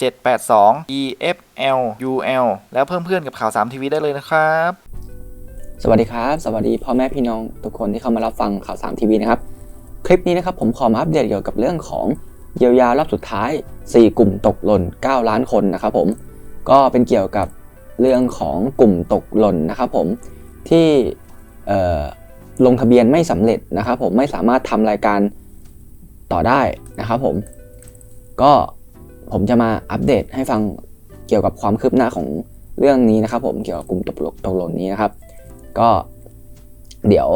782 EFLUL แล้วเพิ่มเพื่อนกับข่าว3ทีวีได้เลยนะครับ สวัสดีครับ สวัสดีพ่อแม่พี่น้องทุกคนที่เข้ามารับฟังข่าว3ทีวีนะครับ คลิปนี้นะครับผมขอมาอัปเดตเกี่ยวกับเรื่องของเยียวยารอบสุดท้าย 4 กลุ่มตกหล่น 9 ล้านคนนะครับผมก็เป็นเกี่ยวกับเรื่องของกลุ่มตกหล่นนะครับผมที่ลงทะเบียนไม่สำเร็จนะครับผมไม่สามารถทำรายการต่อได้นะครับผมก็ ผมจะมาอัปเดตให้ฟังเกี่ยวกับความคืบหน้าของเรื่องนี้นะครับ ผมเกี่ยวกับกลุ่มตกหล่นตกหล่นนี้นะครับ ก็เดี๋ยว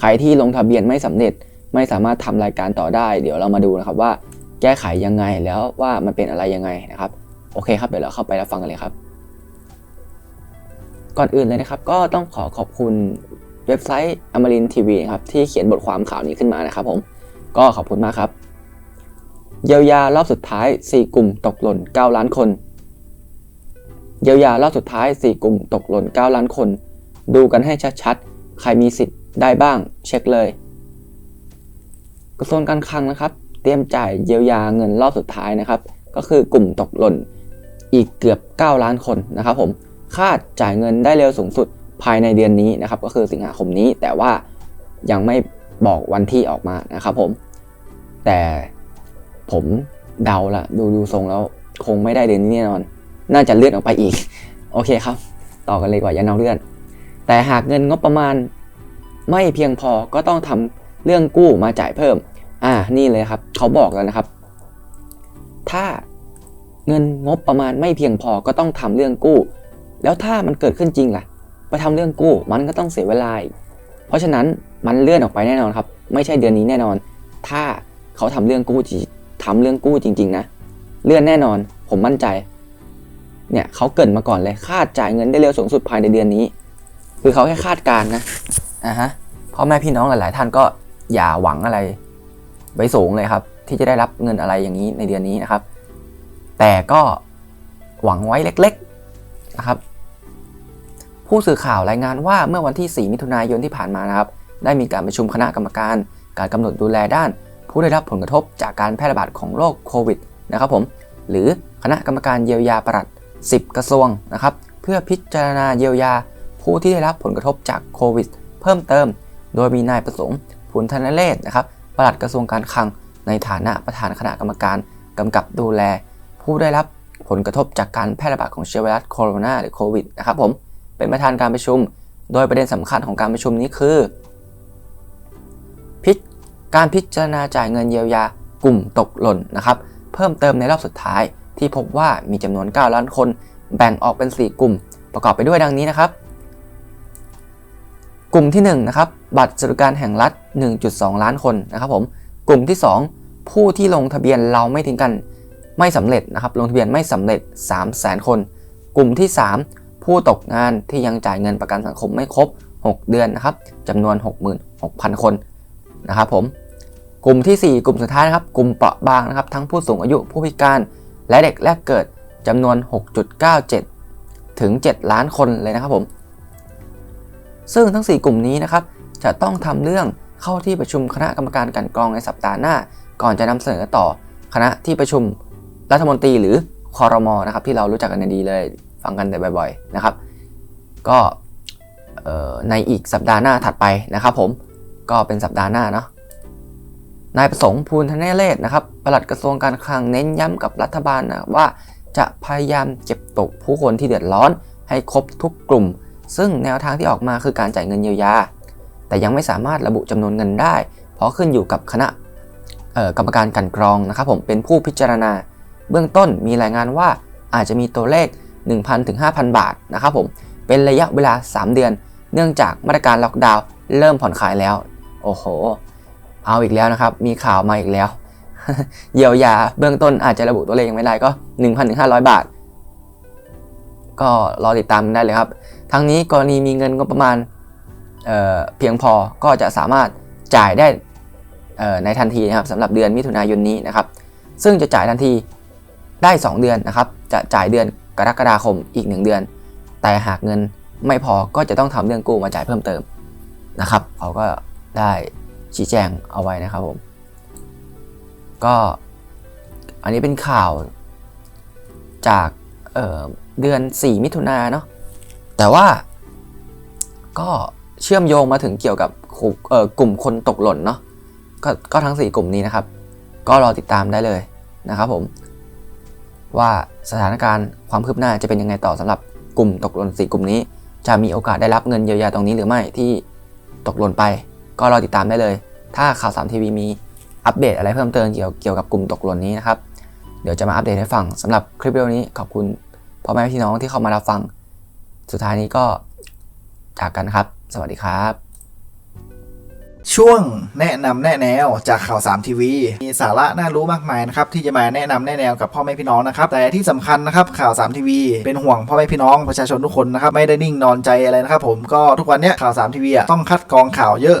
ใครที่ลงทะเบียนไม่สำเร็จไม่สามารถทำรายการต่อได้ เดี๋ยวเรามาดูนะครับว่าแก้ไขยังไงแล้วว่ามันเป็นอะไรยังไงนะครับ โอเคครับเดี๋ยวเราเข้าไปรับฟังกันเลยครับ ก่อนอื่นเลยนะครับ ก็ต้องขอขอบคุณเว็บไซต์อมรินทีวีครับที่เขียนบทความข่าวนี้ขึ้นมานะครับ ผมก็ขอบคุณมากครับ เยียวยารอบสุดท้าย 4 กลุ่มตกหล่น 9 ล้านคน เยียวยารอบสุดท้าย 4 กลุ่มตกหล่น 9 ล้านคน ดูกันให้ชัดๆ ใครมีสิทธิ์ได้บ้าง เช็คเลย กระทรวงการคลังนะครับ เตรียมจ่ายเยียวยาเงินรอบสุดท้ายนะครับ ก็คือกลุ่มตกหล่นอีกเกือบ 9 ล้านคนนะครับผมคาดจ่ายเงินได้เร็วสูงสุดภายในเดือนนี้นะครับ ก็คือสิงหาคมนี้แต่ว่ายังไม่บอกวันที่ออกมานะครับผม แต่ ผมเดาละดูดูทรงแล้ว คงไม่ได้เดือนนี้แน่นอน น่าจะเลื่อนออกไปอีก โอเคครับ ต่อกันเลยกว่าอย่านอกเลื่อน แต่หากเงินงบประมาณ ไม่เพียงพอก็ต้องทำเรื่องกู้มาจ่ายเพิ่ม อ่านี่เลยครับ เขาบอกแล้วนะครับ ถ้าเงินงบประมาณไม่เพียงพอก็ต้องทำเรื่องกู้ แล้วถ้ามันเกิดขึ้นจริงล่ะไปทำเรื่องกู้ มันก็ต้องเสียเวลาเพราะฉะนั้นมันเลื่อนออกไปแน่นอนครับ ไม่ใช่เดือนนี้แน่นอน ถ้าเขาทำเรื่องกู้จริง ทำเรื่องกู้จริง ๆ นะ เลื่อนแน่นอน ผมมั่นใจ เนี่ยเขาเกินมาก่อนเลยคาดจ่ายเงินได้เร็วสูงสุดภายในเดือนนี้ คือเขาแค่คาดการณ์นะอ่าฮะพ่อแม่พี่น้องหลาย ๆ ท่านก็อย่าหวังอะไรไว้สูงเลยครับ ที่จะได้รับเงินอะไรอย่างนี้ในเดือนนี้นะครับ แต่ก็หวังไว้เล็ก ๆ นะครับ ผู้สื่อข่าวรายงานว่าเมื่อวันที่ 4 มิถุนายนที่ผ่านมานะครับ ได้มีการประชุมคณะกรรมการ การกำหนดดูแลด้าน ผู้ได้รับผลกระทบจากการแพร่ระบาดของโรคโควิดนะครับผมหรือคณะกรรมการเยียวยาปลัด 10 กระทรวงนะครับเพื่อพิจารณาเยียวยา ผู้ที่ได้รับผลกระทบจากโควิด เพิ่มเติม โดยมีนายประสงค์ผุนธนเลศนะครับปลัดกระทรวงการคลัง ในฐานะประธานคณะกรรมการกำกับดูแล ผู้ได้รับผลกระทบจากการแพร่ระบาดของเชื้อไวรัสโคโรนาหรือโควิดนะครับผมเป็นประธานการประชุม โดยประเด็นสำคัญของการประชุมนี้คือ การพิจารณาจ่ายเงินเยียวยากลุ่มตกหล่นนะครับ เพิ่มเติมในรอบสุดท้าย ที่พบว่ามีจำนวน 9 ล้านคน แบ่งออกเป็น 4 กลุ่ม ประกอบไปด้วยดังนี้นะครับ กลุ่มที่1นะครับบัตรสวัสดิการแห่งรัฐ 1.2 ล้านคนนะครับผมกลุ่มที่ 2 ผู้ที่ลงทะเบียนเราไม่ทิ้งกันไม่สำเร็จนะครับ ลงทะเบียนไม่สำเร็จ 3 0 0 0 0 0 คน กลุ่มที่ 3 ผู้ตกงานที่ยังจ่ายเงินประกันสังคมไม่ครบ 6 เดือนนะครับจำนวน 66,000 คนนะครับผม กลุ่มที่ 4 กลุ่มสุดท้ายนะครับ กลุ่มเปราะบางนะครับ ทั้งผู้สูงอายุผู้พิการ และเด็กแรกเกิดจำนวน 6.97 ถึง 7 ล้านคนเลยนะครับผม ซึ่งทั้ง 4 กลุ่มนี้นะครับ จะต้องทำเรื่องเข้าที่ประชุมคณะกรรมการกันกรองในสัปดาห์หน้า ก่อนจะนำเสนอต่อคณะที่ประชุมรัฐมนตรีหรือคอรมอนะครับที่เรารู้จักกันดีเลยฟังกันแต่บ่อยๆนะครับ ก็ในอีกสัปดาห์หน้าถัดไปนะครับผมก็เป็นสัปดาห์หน้าเนาะ นายประสงค์ภูลธเนเลศนะครับปลัดกระทรวงการคลังเน้นย้ำกับรัฐบาลนะว่าจะพยายามเก็บตกผู้คนที่เดือดร้อน ให้ครบทุกกลุ่ม ซึ่งแนวทางที่ออกมาคือการจ่ายเงินเยียวยา แต่ยังไม่สามารถระบุจำนวนเงินได้ เพราะขึ้นอยู่กับคณะกรรมการกันกรองนะครับผมเป็นผู้พิจารณา เบื้องต้นมีรายงานว่าอาจจะมีตัวเลข 1,000ถึง5,000 บาทนะครับผมเป็นระยะเวลา 3 เดือน เนื่องจากมาตรการล็อกดาวน์เริ่มผ่อนคลายแล้ว โอ้โห เอาอีกแล้วนะครับ มีข่าวมาอีกแล้ว เยียวยาเบื้องต้นอาจจะระบุตัวเลขยังไม่ได้ก็ 1,500 บาท ก็รอติดตามได้เลยครับ ทั้งนี้กรณีมีเงินก็ประมาณเเพียงพอก็จะสามารถจ่ายได้ในทันทีนะครับสำหรับเดือนมิถุนายนนี้นะครับ ซึ่งจะจ่ายทันทีได้ 2 เดือนนะครับ จะจ่ายเดือนกรกฎาคมอีก 1 เดือน แต่หากเงินไม่พอก็จะต้องทำเรื่องกู้มาจ่ายเพิ่มเติมนะครับ เขาก็ได้ ชี้แจงเอาไว้นะครับผม ก็อันนี้เป็นข่าวจากเเดือน 4 มิถุนาเนาะแต่ว่าก็เชื่อมโยงมาถึงเกี่ยวกับกลุ่มคนตกหล่นเนาะก็ก็ทั้ง 4 กลุ่มนี้นะครับ ก็รอติดตามได้เลยนะครับผม ว่าสถานการณ์ความคืบหน้าจะเป็นยังไงต่อสำหรับกลุ่มตกหล่น4 กลุ่มนี้ จะมีโอกาสได้รับเงินเยียวยาตรงนี้หรือไม่ที่ตกหล่นไป ก็รอติดตามได้เลย ถ้าข่าวสามทีวีมีอัปเดตอะไรเพิ่มเติมเกี่ยวเกี่ยวกับกลุ่มตกหล่นนี้นะครับ เดี๋ยวจะมาอัปเดตให้ฟังสำหรับคลิปวิดีโอนี้ขอบคุณพ่อแม่พี่น้องที่เข้ามารับฟัง สุดท้ายนี้ก็จากกันครับ สวัสดีครับ ช่วงแนะนำแนะแนวจากข่าว3ทีวีมีสาระน่ารู้มากมายนะครับที่จะมาแนะนำแนะแนวกับพ่อแม่พี่น้องนะครับแต่ที่สำคัญนะครับข่าว3ทีวีเป็นห่วงพ่อแม่พี่น้องประชาชนทุกคนนะครับไม่ได้นิ่งนอนใจอะไรนะครับผมก็ทุกวันเนี้ยข่าว3ทีวีต้องคัดกรองข่าวเยอะ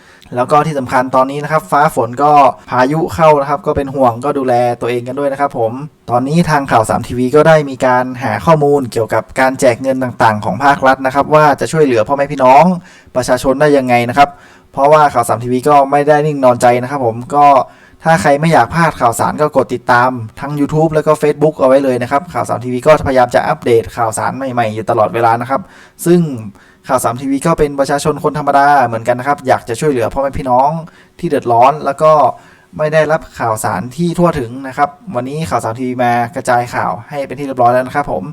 แล้วก็ที่สำคัญตอนนี้นะครับ ฟ้าฝนก็พายุเข้านะครับ ก็เป็นห่วงก็ดูแลตัวเองกันด้วยนะครับผมตอนนี้ทางข่าว3ทีวีก็ได้มีการหาข้อมูลเกี่ยวกับการแจกเงินต่างๆ ของภาครัฐนะครับ ว่าจะช่วยเหลือพ่อแม่พี่น้องประชาชนได้ยังไงนะครับ เพราะว่าข่าว3ทีวีก็ไม่ได้นิ่งนอนใจนะครับ ผมก็ ถ้าใครไม่อยากพลาดข่าวสารก็กดติดตาม ทั้ง YouTube แล้วก็ Facebook เอาไว้เลยนะครับ ข่าว3ทีวีก็พยายามจะอัปเดตข่าวสารใหม่ๆ อยู่ตลอดเวลานะครับ ซึ่งข่าวสามทีวีก็เป็นประชาชนคนธรรมดาเหมือนกันนะครับ อยากจะช่วยเหลือพ่อแม่พี่น้องที่เดือดร้อน แล้วก็ไม่ได้รับข่าวสารที่ทั่วถึงนะครับ วันนี้ข่าวสามทีวีมากระจายข่าวให้เป็นที่เรียบร้อยแล้วนะครับผม